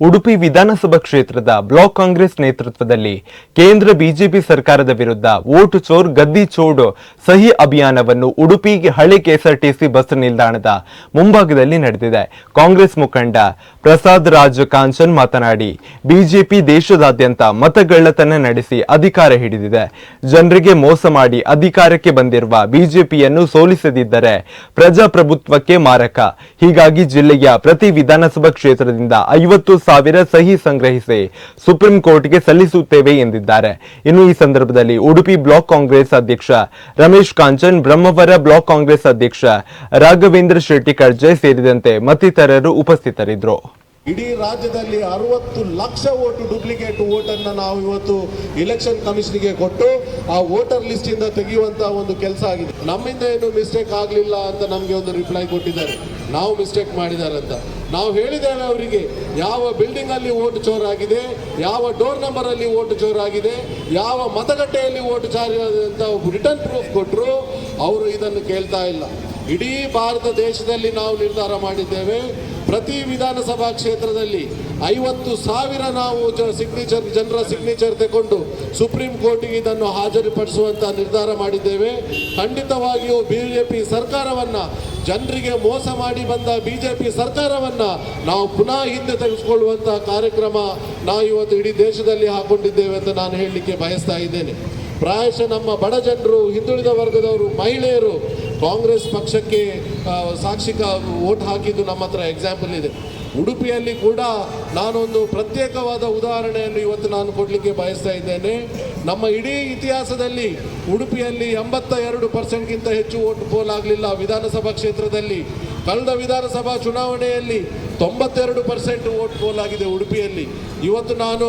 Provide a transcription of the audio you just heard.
ಉಡುಪಿ ವಿಧಾನಸಭಾ ಕ್ಷೇತ್ರದ ಬ್ಲಾಕ್ ಕಾಂಗ್ರೆಸ್ ನೇತೃತ್ವದಲ್ಲಿ ಕೇಂದ್ರ ಬಿಜೆಪಿ ಸರ್ಕಾರದ ವಿರುದ್ಧ ವೋಟ್ ಚೋರ್ ಗದ್ದಿ ಚೋಡ್ ಸಹಿ ಅಭಿಯಾನವನ್ನು ಉಡುಪಿ ಹಳೆ ಕೆಎಸ್ಆರ್ಟಿಸಿ ಬಸ್ ನಿಲ್ದಾಣದ ಮುಂಭಾಗದಲ್ಲಿ ನಡೆದಿದೆ. ಕಾಂಗ್ರೆಸ್ ಮುಖಂಡ ಪ್ರಸಾದ್ ರಾಜ್ ಕಾಂಚನ್ ಮಾತನಾಡಿ, ಬಿಜೆಪಿ ದೇಶದಾದ್ಯಂತ ಮತಗಳ್ಳತನ ನಡೆಸಿ ಅಧಿಕಾರ ಹಿಡಿದಿದೆ. ಜನರಿಗೆ ಮೋಸ ಮಾಡಿ ಅಧಿಕಾರಕ್ಕೆ ಬಂದಿರುವ ಬಿಜೆಪಿಯನ್ನು ಸೋಲಿಸದಿದ್ದರೆ ಪ್ರಜಾಪ್ರಭುತ್ವಕ್ಕೆ ಮಾರಕ. ಹೀಗಾಗಿ ಜಿಲ್ಲೆಯ ಪ್ರತಿ ವಿಧಾನಸಭಾ ಕ್ಷೇತ್ರದಿಂದ ಐವತ್ತು ಸಾವಿರ ಸಹಿ ಸಂಗ್ರಹಿಸಿ ಸುಪ್ರೀಂ ಕೋರ್ಟ್ಗೆ ಸಲ್ಲಿಸುತ್ತೇವೆ ಎಂದಿದ್ದಾರೆ. ಇನ್ನು ಈ ಸಂದರ್ಭದಲ್ಲಿ ಉಡುಪಿ ಬ್ಲಾಕ್ ಕಾಂಗ್ರೆಸ್ ಅಧ್ಯಕ್ಷ ರಮೇಶ್ ಕಾಂಚನ್, ಬ್ರಹ್ಮವರ ಬ್ಲಾಕ್ ಕಾಂಗ್ರೆಸ್ ಅಧ್ಯಕ್ಷ ರಾಘವೇಂದ್ರ ಶೆಟ್ಟಿ ಕರ್ಜೆ ಸೇರಿದಂತೆ ಮತ್ತಿತರರು ಉಪಸ್ಥಿತರಿದ್ದರು. ಇಡೀ ರಾಜ್ಯದಲ್ಲಿ ಅರವತ್ತು ಲಕ್ಷ ಓಟು ಡೂಪ್ಲಿಕೇಟ್ ಓಟನ್ನು ನಾವು ಇವತ್ತು ಇಲೆಕ್ಷನ್ ಕಮಿಷನ್ಗೆ ಕೊಟ್ಟು ಆ ವೋಟರ್ ಲಿಸ್ಟ್ ಇಂದ ತೆಗೆಯುವಂತ ಒಂದು ಕೆಲಸ ಆಗಿದೆ. ನಮ್ಮಿಂದ ಏನು ಮಿಸ್ಟೇಕ್ ಆಗಲಿಲ್ಲ ಅಂತ ನಮಗೆ ಒಂದು ರಿಪ್ಲೈ ಕೊಟ್ಟಿದ್ದಾರೆ. ನಾವು ಮಿಸ್ಟೇಕ್ ಮಾಡಿದಾರಂತ. ನಾವು ಹೇಳಿದ್ದೇವೆ ಅವರಿಗೆ, ಯಾವ ಬಿಲ್ಡಿಂಗ್ ಅಲ್ಲಿ ಓಟ್ ಚೋರಾಗಿದೆ, ಯಾವ ಡೋರ್ ನಂಬರ್ ಅಲ್ಲಿ ಓಟ್ ಚೋರಾಗಿದೆ, ಯಾವ ಮತಗಟ್ಟೆಯಲ್ಲಿ ಓಟ್ ಚಾರಿ ಅಂತ ರಿಟರ್ನ್ ಪ್ರೂಫ್ ಕೊಟ್ಟರು ಅವರು ಇದನ್ನು ಕೇಳ್ತಾ ಇಲ್ಲ. ಇಡೀ ಭಾರತ ದೇಶದಲ್ಲಿ ನಾವು ನಿರ್ಧಾರ ಮಾಡಿದ್ದೇವೆ, ಪ್ರತಿ ವಿಧಾನಸಭಾ ಕ್ಷೇತ್ರದಲ್ಲಿ ಐವತ್ತು ಸಾವಿರ ನಾವು ಸಿಗ್ನೇಚರ್ ಜನರ ಸಿಗ್ನೇಚರ್ ತಗೊಂಡು ಸುಪ್ರೀಂ ಕೋರ್ಟಿಗೆ ಇದನ್ನು ಹಾಜರುಪಡಿಸುವಂತ ನಿರ್ಧಾರ ಮಾಡಿದ್ದೇವೆ. ಖಂಡಿತವಾಗಿಯೂ ಬಿಜೆಪಿ ಸರ್ಕಾರವನ್ನ ಜನರಿಗೆ ಮೋಸ ಮಾಡಿ ಬಂದ ಬಿಜೆಪಿ ಸರ್ಕಾರವನ್ನ ನಾವು ಪುನಃ ಹಿಂದೆ ತೆಗೆದುಕೊಳ್ಳುವಂತಹ ಕಾರ್ಯಕ್ರಮ ನಾವು ಇವತ್ತು ಇಡೀ ದೇಶದಲ್ಲಿ ಹಾಕೊಂಡಿದ್ದೇವೆ ಅಂತ ನಾನು ಹೇಳಲಿಕ್ಕೆ ಬಯಸ್ತಾ ಇದ್ದೇನೆ. ಪ್ರಾಯಶಃ ನಮ್ಮ ಬಡ ಜನರು, ಹಿಂದುಳಿದ ವರ್ಗದವರು, ಮಹಿಳೆಯರು ಕಾಂಗ್ರೆಸ್ ಪಕ್ಷಕ್ಕೆ ಸಾಕ್ಷಿಕ ವೋಟ್ ಹಾಕಿದ್ದು ನಮ್ಮ ಹತ್ರ ಎಕ್ಸಾಂಪಲ್ ಇದೆ. ಉಡುಪಿಯಲ್ಲಿ ಕೂಡ ನಾನೊಂದು ಪ್ರತ್ಯೇಕವಾದ ಉದಾಹರಣೆಯನ್ನು ಇವತ್ತು ನಾನು ಕೊಡಲಿಕ್ಕೆ ಬಯಸ್ತಾ ಇದ್ದೇನೆ. ನಮ್ಮ ಇಡೀ ಇತಿಹಾಸದಲ್ಲಿ ಉಡುಪಿಯಲ್ಲಿ ಎಂಬತ್ತ ಎರಡು ಪರ್ಸೆಂಟ್ಗಿಂತ ಹೆಚ್ಚು ವೋಟ್ ಪೋಲ್ ಆಗಲಿಲ್ಲ ವಿಧಾನಸಭಾ ಕ್ಷೇತ್ರದಲ್ಲಿ. ಕಳೆದ ವಿಧಾನಸಭಾ ಚುನಾವಣೆಯಲ್ಲಿ ತೊಂಬತ್ತೆರಡು ಪರ್ಸೆಂಟ್ ವೋಟ್ ಪೋಲ್ ಆಗಿದೆ ಉಡುಪಿಯಲ್ಲಿ. ಇವತ್ತು ನಾನು